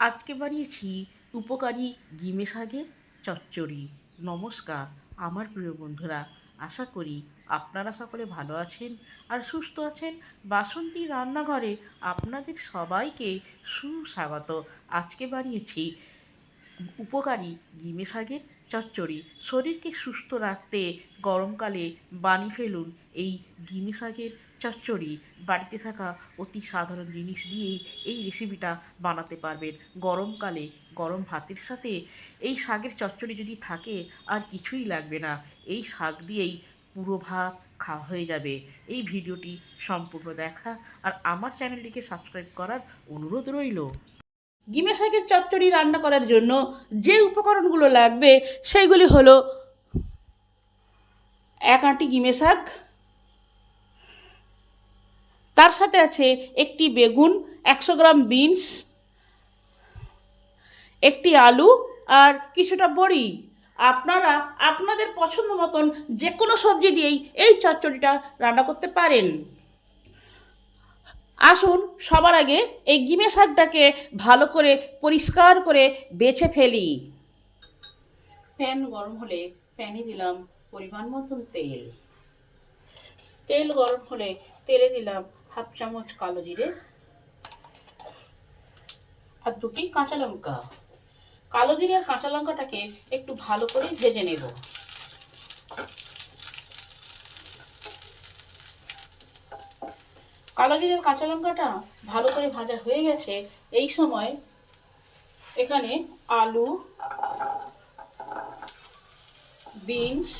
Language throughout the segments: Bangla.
আজকে বানিয়েছি উপকারী গিমে শাকের চচ্চড়ি। নমস্কার, আমার প্রিয় বন্ধুরা, আশা করি আপনারা সকলে ভালো আছেন আর সুস্থ আছেন। বাসন্তী রান্নাঘরে আপনাদের সবাইকে সুস্বাগত। আজকে বানিয়েছি উপকারী গিমে শাকের চচ্চড়ি। শরীরকে সুস্থ রাখতে গরমকালে বানিয়ে ফেলুন এই গিমে শাকের চচ্চড়ি বাড়িতে থাকা অতি সাধারণ জিনিস দিয়েই এই রেসিপিটা বানাতে পারবেন। গরমকালে গরম ভাতের সাথে এই শাকের চচ্চড়ি যদি থাকে, আর কিছুই লাগবে না। এই শাক দিয়েই পুরো ভাত খাওয়া হয়ে যাবে। এই ভিডিওটি সম্পূর্ণ দেখা আর আমার চ্যানেলটিকে সাবস্ক্রাইব করার অনুরোধ রইল। গিমে শাকের চচ্চড়ি রান্না করার জন্য যে উপকরণগুলো লাগবে, সেইগুলি হলো এক আঁটি গিমে শাক তার সাথে আছে একটি বেগুন, একশো গ্রাম বিনস, একটি আলু আর কিছুটা বড়ি। আপনারা আপনাদের পছন্দ মতন যে কোনো সবজি দিয়েই এই চচ্চড়িটা রান্না করতে পারেন। আসুন সবার আগে এই গিমে শাকটাকে ভালো করে পরিষ্কার করে বেছে ফেলি। প্যান গরম হলে প্যানে দিলাম পরিমাণ মতন তেল। তেল গরম হলে তেলে দিলাম হাফ চামচ কালো জিরে আর দুটি কাঁচা লঙ্কা। কালো জিরে আর কাঁচা লঙ্কাটাকে একটু ভালো করে ভেজে নেব। কালো জিরের কাঁচা লঙ্কাটা ভালো করে ভাজা হয়ে গেছে, এই সময় এখানে আলু, বিনস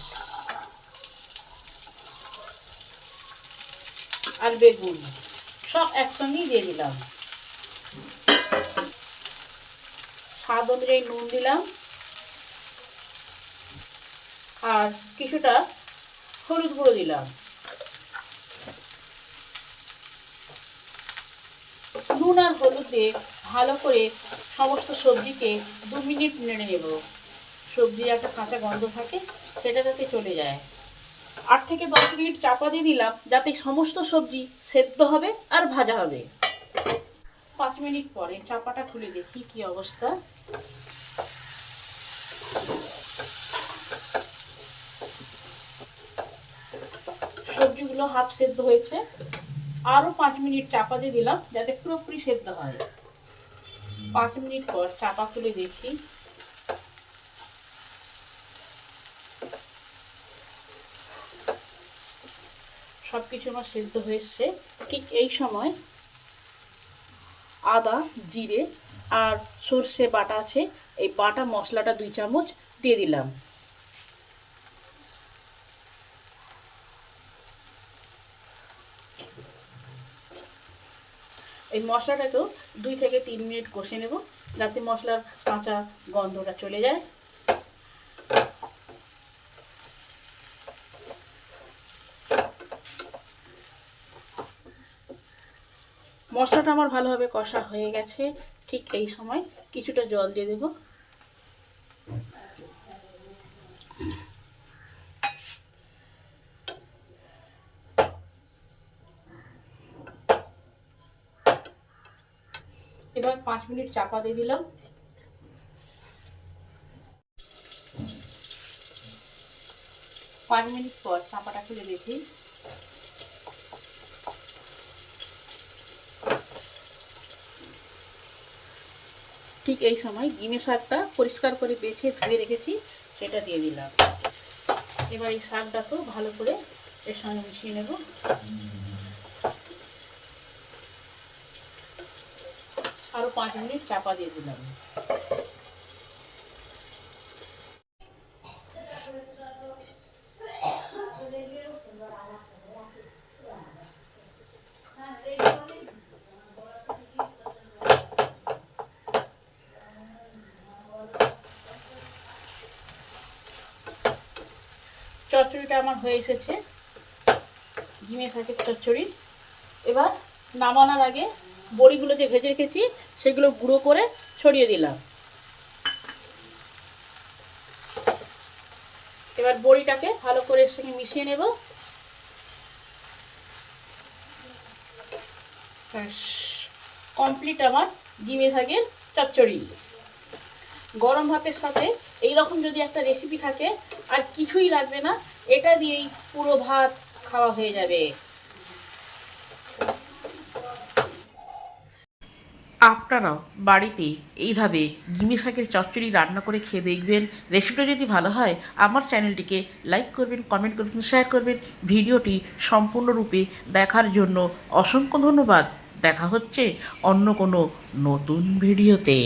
আর বেগুন। সব একসঙ্গেই দিয়ে দিলাম। স্বাদ অনুযায়ী নুন দিলাম। আর কিছুটা হলুদ গুঁড়ো দিলাম। নুন আর হলুদ দিয়ে ভালো করে সমস্ত সবজিকে দু মিনিট নেড়ে নেব। সবজির একটা কাঁচা গন্ধ থাকে, সেটা যাতে চলে যায়। আট থেকে দশ মিনিট চাপা দিয়ে দিলাম, যাতে সমস্ত সবজি সেদ্ধ হবে আর ভাজা হবে। পাঁচ মিনিট পরে চাপাটা খুলে দেখি কি অবস্থা। সবজিগুলো হাফ সেদ্ধ হয়েছে। আরও পাঁচ মিনিট চাপা দিয়ে দিলাম, যাতে পুরোপুরি সেদ্ধ হয়। পাঁচ মিনিট পর চাপা খুলে দেখি। সব কিছু আমার সেদ্ধ হয়েছে ঠিক এই সময় আদা, জিরে আর সর্ষে বাটা আছে, এই বাটা মশলাটা দুই চামচ দিয়ে দিলাম। এই মশলাটাকেও দুই থেকে তিন মিনিট কষে নেব, যাতে মশলার কাঁচা গন্ধটা চলে যায়। মশলাটা আমার ভালোভাবে কষা হয়ে গেছে। ঠিক এই সময় কিছুটা জল দিয়ে দেব। এবার পাঁচ মিনিট চাপা দিয়ে দিলাম। পাঁচ মিনিট পর চাপাটা খুলে দেখি। ঠিক এই সময় ডিমের শাকটা পরিষ্কার করে বেছে ধুয়ে রেখেছি, সেটা দিয়ে দিলাম। এবার এই শাকটাকেও ভালো করে এর সঙ্গে মিশিয়ে নেব। আরও পাঁচ মিনিট চাপা দিয়ে দিলাম। চচ্চড়িটা আমার হয়ে এসেছে। ঘিমে থাকে চচ্চড়ি। এবার নামানোর আগে বড়িগুলো যে ভেজে রেখেছি, সেগুলো গুঁড়ো করে ছড়িয়ে দিলাম। এবার বড়িটাকে ভালো করে এর সঙ্গে মিশিয়ে নেব। কমপ্লিট আমার ডিমে শাকের চচ্চড়ি। গরম ভাতের সাথে এই রকম যদি একটা রেসিপি থাকে, আর কিছুই লাগবে না, এটা দিয়েই পুরো ভাত খাওয়া হয়ে যাবে। আপনারাও বাড়িতে এইভাবে গিমি শাকের চচ্চড়ি রান্না করে খেয়ে দেখবেন। রেসিপিটা যদি ভালো হয়, আমার চ্যানেলটিকে লাইক করবেন কমেন্ট করবেন শেয়ার করবেন। ভিডিওটি সম্পূর্ণরূপে দেখার জন্য অসংখ্য ধন্যবাদ। দেখা হচ্ছে অন্য কোনো নতুন ভিডিওতে।